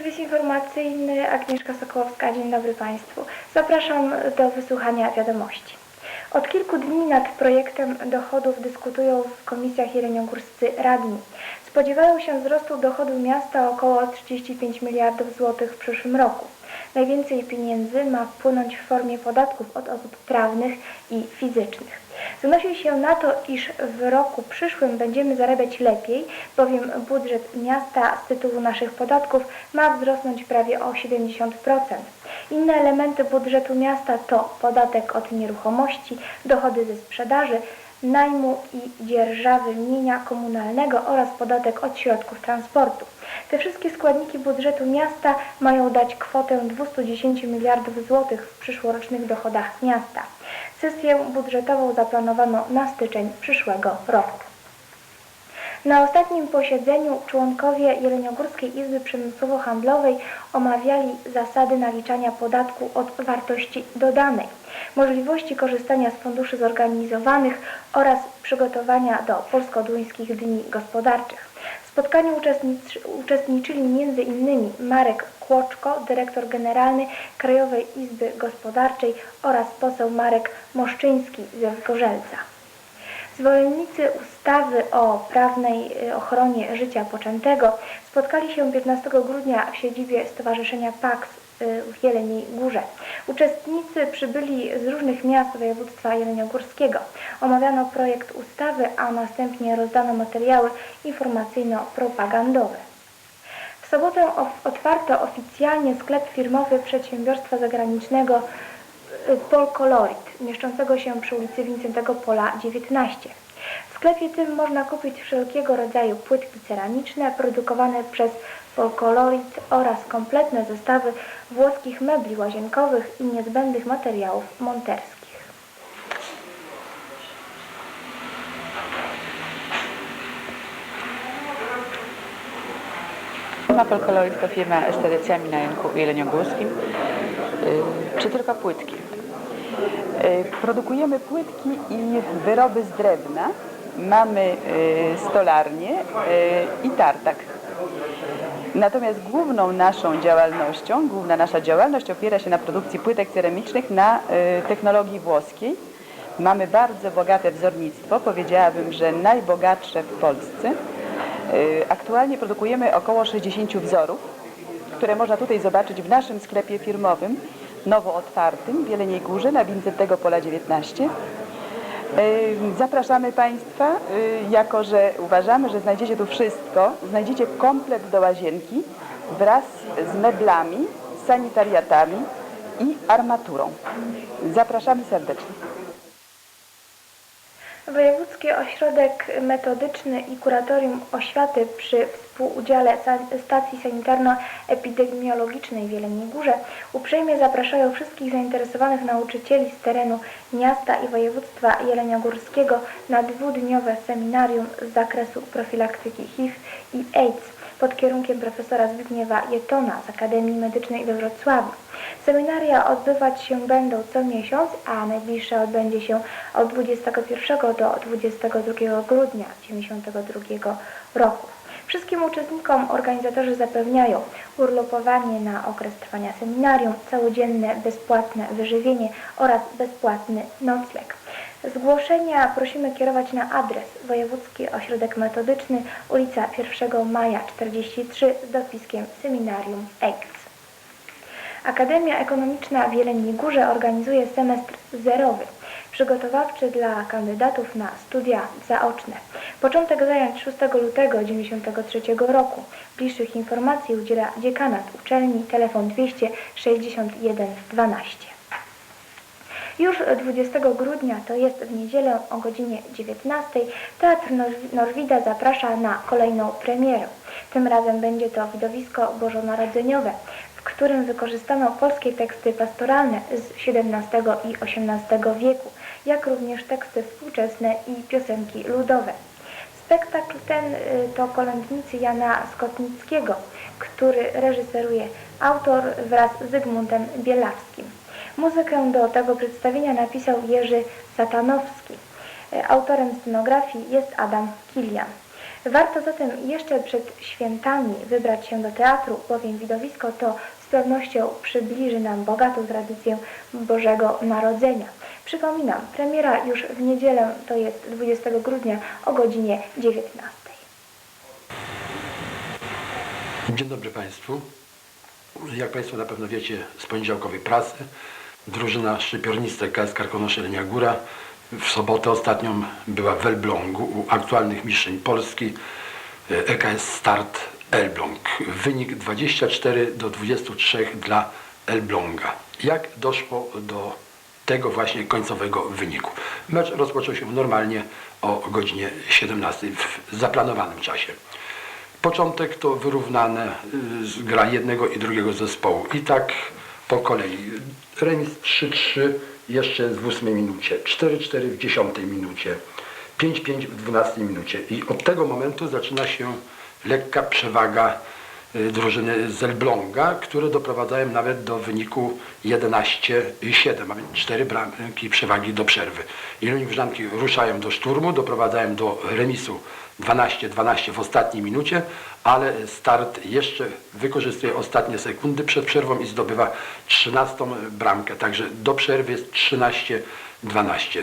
Serwis informacyjny Agnieszka Sokołowska. Dzień dobry Państwu. Zapraszam do wysłuchania wiadomości. Od kilku dni nad projektem dochodów dyskutują w komisjach jeleniogórscy radni. Spodziewają się wzrostu dochodu miasta około 35 miliardów złotych w przyszłym roku. Najwięcej pieniędzy ma wpłynąć w formie podatków od osób prawnych i fizycznych. Zanosi się na to, iż w roku przyszłym będziemy zarabiać lepiej, bowiem budżet miasta z tytułu naszych podatków ma wzrosnąć prawie o 70%. Inne elementy budżetu miasta to podatek od nieruchomości, dochody ze sprzedaży, najmu i dzierżawy mienia komunalnego oraz podatek od środków transportu. Te wszystkie składniki budżetu miasta mają dać kwotę 210 miliardów złotych w przyszłorocznych dochodach miasta. Sesję budżetową zaplanowano na styczeń przyszłego roku. Na ostatnim posiedzeniu członkowie Jeleniogórskiej Izby Przemysłowo-Handlowej omawiali zasady naliczania podatku od wartości dodanej, możliwości korzystania z funduszy zorganizowanych oraz przygotowania do Polsko-Duńskich Dni Gospodarczych. W spotkaniu uczestniczy, uczestniczyli m.in. Marek Kłoczko, dyrektor generalny Krajowej Izby Gospodarczej oraz poseł Marek Moszczyński ze Zgorzelca. Zwolennicy ustawy o prawnej y, ochronie życia poczętego spotkali się 15 grudnia w siedzibie Stowarzyszenia PAX y, w Jeleniej Górze. Uczestnicy przybyli z różnych miast województwa jeleniogórskiego. Omawiano projekt ustawy, a następnie rozdano materiały informacyjno-propagandowe. W sobotę otwarto oficjalnie sklep firmowy przedsiębiorstwa zagranicznego Polkolorit, mieszczącego się przy ulicy Wincentego Pola 19. W sklepie tym można kupić wszelkiego rodzaju płytki ceramiczne produkowane przez Polkolorit oraz kompletne zestawy włoskich mebli łazienkowych i niezbędnych materiałów monterskich. Firma Polkoloid to firma z tradycjami na rynku jeleniogórskim, czy tylko płytki. Y, Produkujemy płytki i wyroby z drewna. Mamy y, stolarnię y, i tartak. Natomiast główną naszą działalnością, główna nasza działalność opiera się na produkcji płytek ceramicznych na y, technologii włoskiej. Mamy bardzo bogate wzornictwo, powiedziałabym, że najbogatsze w Polsce. Y, Aktualnie produkujemy około 60 wzorów, które można tutaj zobaczyć w naszym sklepie firmowym, nowo otwartym w Jeleniej Górze na Wincentego Pola 19. Y, Zapraszamy Państwa, y, jako że uważamy, że znajdziecie tu wszystko. Znajdziecie komplet do łazienki wraz z meblami, sanitariatami i armaturą. Zapraszamy serdecznie. Wojewódzki Ośrodek Metodyczny i Kuratorium Oświaty przy współudziale Stacji Sanitarno-Epidemiologicznej w Jeleniej Górze uprzejmie zapraszają wszystkich zainteresowanych nauczycieli z terenu miasta i województwa jeleniogórskiego na dwudniowe seminarium z zakresu profilaktyki HIV i AIDS pod kierunkiem profesora Zbigniewa Jetona z Akademii Medycznej we Wrocławiu. Seminaria odbywać się będą co miesiąc, a najbliższe odbędzie się od 21 do 22 grudnia 1992 roku. Wszystkim uczestnikom organizatorzy zapewniają urlopowanie na okres trwania seminarium, całodzienne bezpłatne wyżywienie oraz bezpłatny nocleg. Zgłoszenia prosimy kierować na adres Wojewódzki Ośrodek Metodyczny, ulica 1 Maja 43 z dopiskiem Seminarium AIDS. Akademia Ekonomiczna w Jeleniej Górze organizuje semestr zerowy, przygotowawczy dla kandydatów na studia zaoczne. Początek zajęć 6 lutego 1993 roku. Bliższych informacji udziela dziekanat uczelni, telefon 261 12. Już 20 grudnia, to jest w niedzielę o godzinie 19, Teatr Nor- Norwida zaprasza na kolejną premierę. Tym razem będzie to widowisko bożonarodzeniowe, w którym wykorzystano polskie teksty pastoralne z XVII i XVIII wieku, jak również teksty współczesne i piosenki ludowe. Spektakl ten y, to kolędnicy Jana Skotnickiego, który reżyseruje autor wraz z Zygmuntem Bielawskim. Muzykę do tego przedstawienia napisał Jerzy Satanowski. Y, Autorem scenografii jest Adam Kilian. Warto zatem jeszcze przed świętami wybrać się do teatru, bowiem widowisko to z pewnością przybliży nam bogatą tradycję Bożego Narodzenia. Przypominam, premiera już w niedzielę, to jest 20 grudnia o godzinie 19. Dzień dobry Państwu. Jak Państwo na pewno wiecie z poniedziałkowej prasy, drużyna szczypiornista KS Karkonosze Lenia Góra w sobotę ostatnią była w Elblągu u aktualnych mistrzyń Polski e, EKS Start Elbląg. Wynik 24 do 23 dla Elbląga. Jak doszło do tego właśnie końcowego wyniku? Mecz rozpoczął się normalnie o godzinie 17 w zaplanowanym czasie. Początek to wyrównane y, gra jednego i drugiego zespołu. I tak po kolei. Remis 3-3 jeszcze w 8 minucie, 4-4 w 10 minucie, 5-5 w 12 minucie. I od tego momentu zaczyna się lekka przewaga Y, drużyny z Elbląga, które doprowadzają nawet do wyniku 11-7, a więc 4 bramki przewagi do przerwy. Iluni Wrzanki ruszają do szturmu, doprowadzają do remisu 12-12 w ostatniej minucie, ale start jeszcze wykorzystuje ostatnie sekundy przed przerwą i zdobywa 13 bramkę. Także do przerwy jest 13-12.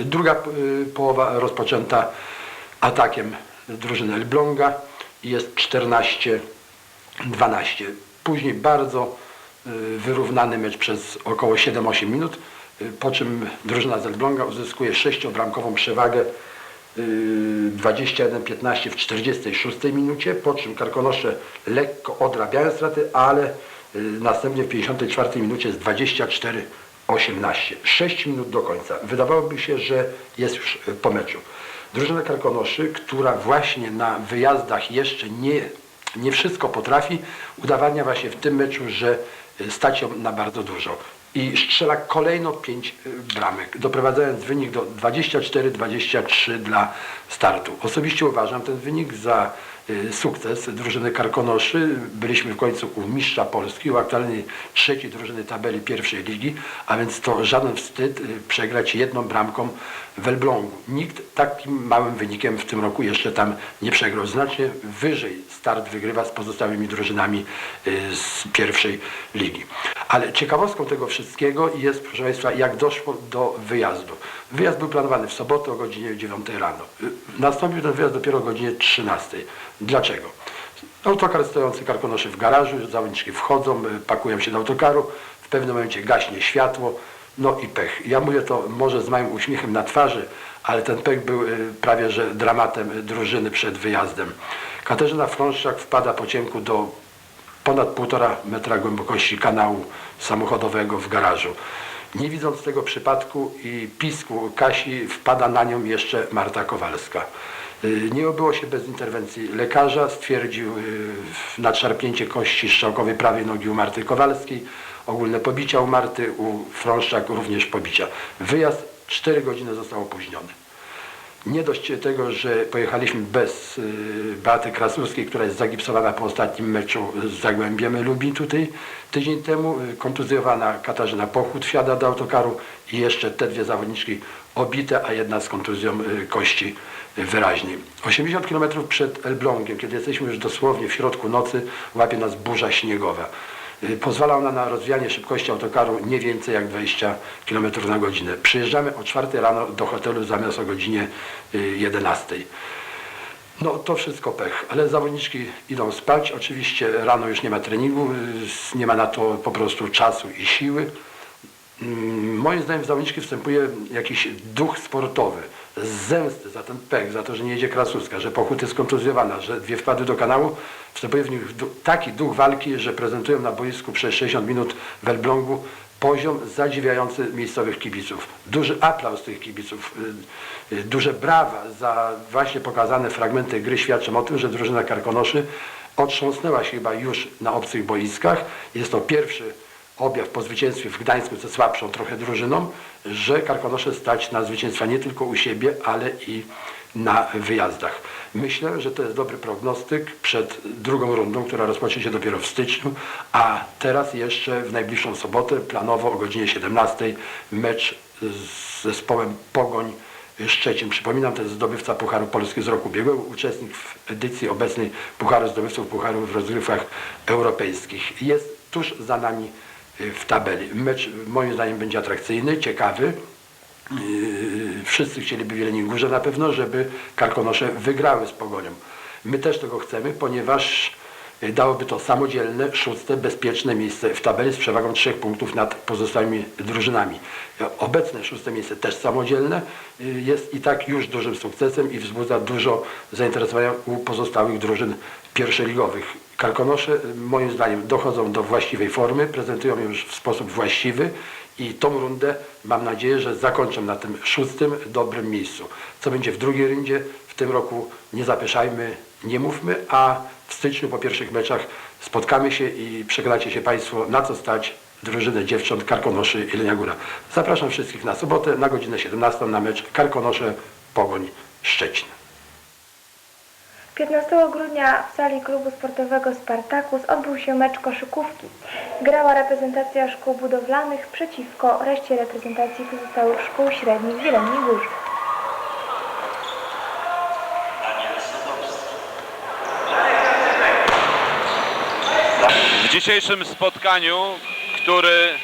Druga y, połowa rozpoczęta atakiem drużyny Elbląga jest 14 12. Później bardzo y, wyrównany mecz przez około 7-8 minut, y, po czym drużyna z Elbląga uzyskuje sześciobramkową przewagę y, 21-15 w 46 minucie, po czym Karkonosze lekko odrabiają straty, ale następnie w 54 minucie z 24 18. 6 minut do końca. Wydawałoby się, że jest już po meczu. Drużyna Karkonoszy, która właśnie na wyjazdach jeszcze nie nie wszystko potrafi, udowadnia właśnie w tym meczu, że y, stać ją na bardzo dużo. I strzela kolejno 5 bramek, doprowadzając wynik do 24-23 dla startu. Osobiście uważam ten wynik za sukces drużyny Karkonoszy. Byliśmy w końcu u mistrza Polski, u aktualnej trzeciej drużyny tabeli pierwszej ligi, a więc to żaden wstyd y, przegrać jedną bramką w Elblągu. Nikt takim małym wynikiem w tym roku jeszcze tam nie przegrał. Znacznie wyżej start wygrywa z pozostałymi drużynami y, z pierwszej ligi. Ale ciekawostką tego wszystkiego jest, proszę Państwa, jak doszło do wyjazdu. Wyjazd był planowany w sobotę o godzinie 9 rano. Y, Nastąpił ten wyjazd dopiero o godzinie 13. Dlaczego? Autokar stojący karkonoszy w garażu, zawodniczki wchodzą, y, pakują się do autokaru, w pewnym momencie gaśnie światło, no i pech. Ja mówię to może z małym uśmiechem na twarzy, ale ten pech był y, prawie że dramatem y, drużyny przed wyjazdem. Katarzyna Frąszczak wpada po ciemku do ponad półtora metra głębokości kanału samochodowego w garażu. Nie widząc tego przypadku i pisku Kasi wpada na nią jeszcze Marta Kowalska. Y, Nie obyło się bez interwencji lekarza, stwierdził y, nadszarpnięcie kości strzałkowej prawej nogi u Marty Kowalskiej, ogólne pobicia u Marty, u Frąszczak również pobicia. Wyjazd 4 godziny został opóźniony. Nie dość tego, że pojechaliśmy bez y, Beaty Krasuskiej, która jest zagipsowana po ostatnim meczu z Zagłębiem Lubin tutaj tydzień temu, y, kontuzjowana Katarzyna Pochód wsiada do autokaru i jeszcze te dwie zawodniczki obite, a jedna z kontuzją y, kości wyraźniej. 80 km przed Elblągiem, kiedy jesteśmy już dosłownie w środku nocy, łapie nas burza śniegowa. Y, Pozwala ona na rozwijanie szybkości autokaru nie więcej jak 20 km na godzinę. Przyjeżdżamy o 4 rano do hotelu zamiast o godzinie y, 11. No to wszystko pech, ale zawodniczki idą spać. Oczywiście rano już nie ma treningu, y, nie ma na to po prostu czasu i siły. Mm, Moim zdaniem w zawodniczki wstępuje jakiś duch sportowy, zemsty za ten pech, za to, że nie jedzie Krasuska, że Pochód jest kontuzjowana, że dwie wpadły do kanału. Wstępuje w nich taki duch walki, że prezentują na boisku przez 60 minut w Elblągu poziom zadziwiający miejscowych kibiców. Duży aplauz tych kibiców, y, y, duże brawa za właśnie pokazane fragmenty gry świadczą o tym, że drużyna Karkonoszy otrząsnęła się chyba już na obcych boiskach. Jest to pierwszy objaw po zwycięstwie w Gdańsku ze słabszą trochę drużyną, że Karkonosze stać na zwycięstwa nie tylko u siebie, ale i na wyjazdach. Myślę, że to jest dobry prognostyk przed drugą rundą, która rozpocznie się dopiero w styczniu, a teraz jeszcze w najbliższą sobotę, planowo o godzinie 17 mecz z zespołem Pogoń Szczecin. Przypominam, to jest zdobywca Pucharu Polski z roku ubiegłego, uczestnik w edycji obecnej Pucharu Zdobywców Pucharu w rozgrywkach europejskich. Jest tuż za nami w tabeli. Mecz moim zdaniem będzie atrakcyjny, ciekawy. Yy, Wszyscy chcieliby w Górze na pewno, żeby Karkonosze wygrały z Pogonią. My też tego chcemy, ponieważ dałoby to samodzielne, szóste, bezpieczne miejsce w tabeli z przewagą trzech punktów nad pozostałymi drużynami. Yy, Obecne szóste miejsce też samodzielne yy, jest i tak już dużym sukcesem i wzbudza dużo zainteresowania u pozostałych drużyn pierwszoligowych. Karkonosze moim zdaniem dochodzą do właściwej formy, prezentują ją już w sposób właściwy i tą rundę mam nadzieję, że zakończę na tym szóstym dobrym miejscu. Co będzie w drugiej rundzie, w tym roku nie zapieszajmy, nie mówmy, a w styczniu po pierwszych meczach spotkamy się i przekonacie się Państwo na co stać drużynę dziewcząt Karkonoszy i Lenia Góra. Zapraszam wszystkich na sobotę na godzinę 17 na mecz Karkonosze Pogoń Szczecin. 15 grudnia w sali klubu sportowego Spartakus odbył się mecz koszykówki. Grała reprezentacja szkół budowlanych przeciwko reszcie reprezentacji pozostałych szkół średnich w Jeleniej Górze. Dzisiejszym spotkaniu, który,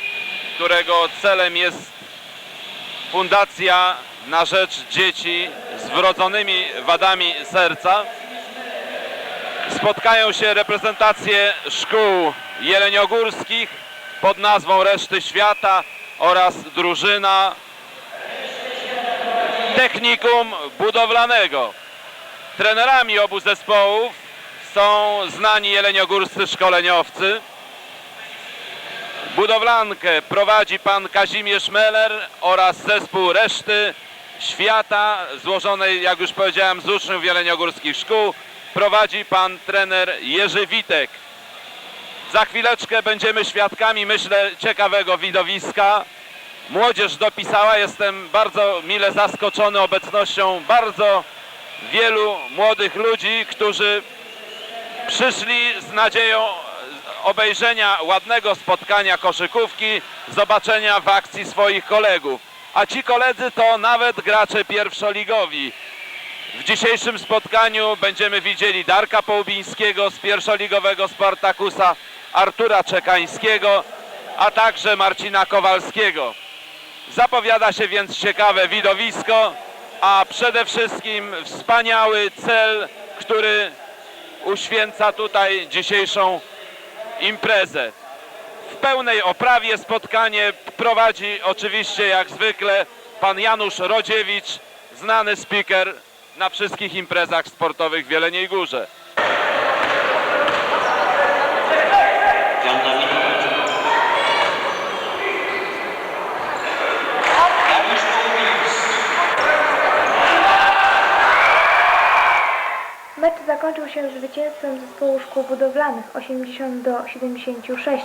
którego celem jest Fundacja na rzecz dzieci z wrodzonymi wadami serca, spotkają się reprezentacje szkół jeleniogórskich pod nazwą Reszty Świata oraz drużyna technikum budowlanego. Trenerami obu zespołów są znani jeleniogórscy szkoleniowcy. Budowlankę prowadzi pan Kazimierz Meller oraz zespół reszty świata złożonej, jak już powiedziałem, z uczniów jeleniogórskich szkół prowadzi pan trener Jerzy Witek. Za chwileczkę będziemy świadkami, myślę, ciekawego widowiska. Młodzież dopisała, jestem bardzo mile zaskoczony obecnością bardzo wielu młodych ludzi, którzy przyszli z nadzieją obejrzenia ładnego spotkania koszykówki, zobaczenia w akcji swoich kolegów. A ci koledzy to nawet gracze pierwszoligowi. W dzisiejszym spotkaniu będziemy widzieli Darka Połubińskiego z pierwszoligowego Spartakusa, Artura Czekańskiego, a także Marcina Kowalskiego. Zapowiada się więc ciekawe widowisko, a przede wszystkim wspaniały cel, który uświęca tutaj dzisiejszą imprezę. W pełnej oprawie spotkanie prowadzi oczywiście jak zwykle pan Janusz Rodziewicz, znany speaker na wszystkich imprezach sportowych w Jeleniej Górze. Się zwycięstwem zespołu szkół budowlanych 80 do 76.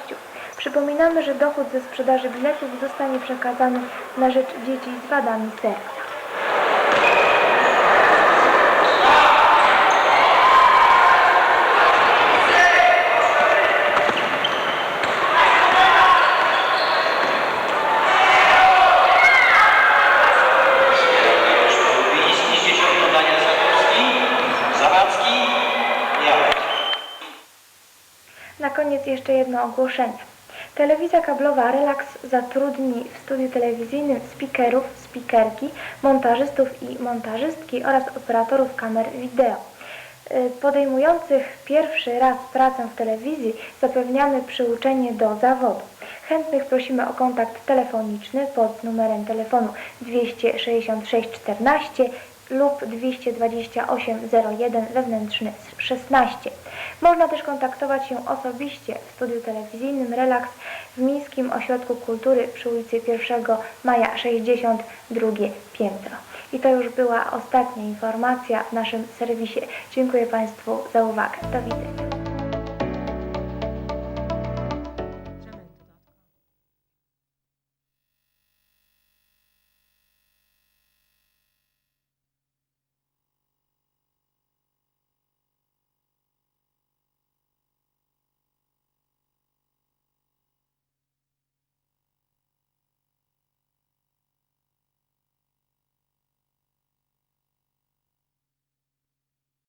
Przypominamy, że dochód ze sprzedaży biletów zostanie przekazany na rzecz dzieci z wadami serca. Jedno ogłoszenie. Telewizja kablowa Relax zatrudni w studiu telewizyjnym speakerów, speakerki, montażystów i montażystki oraz operatorów kamer wideo. Y, Podejmujących pierwszy raz pracę w telewizji zapewniamy przyuczenie do zawodu. Chętnych prosimy o kontakt telefoniczny pod numerem telefonu 266 14 lub 228 01 wewnętrzny 16. Można też kontaktować się osobiście w studiu telewizyjnym Relax w Miejskim Ośrodku Kultury przy ulicy 1 Maja 62 piętro. I to już była ostatnia informacja w naszym serwisie. Dziękuję Państwu za uwagę. Do widzenia.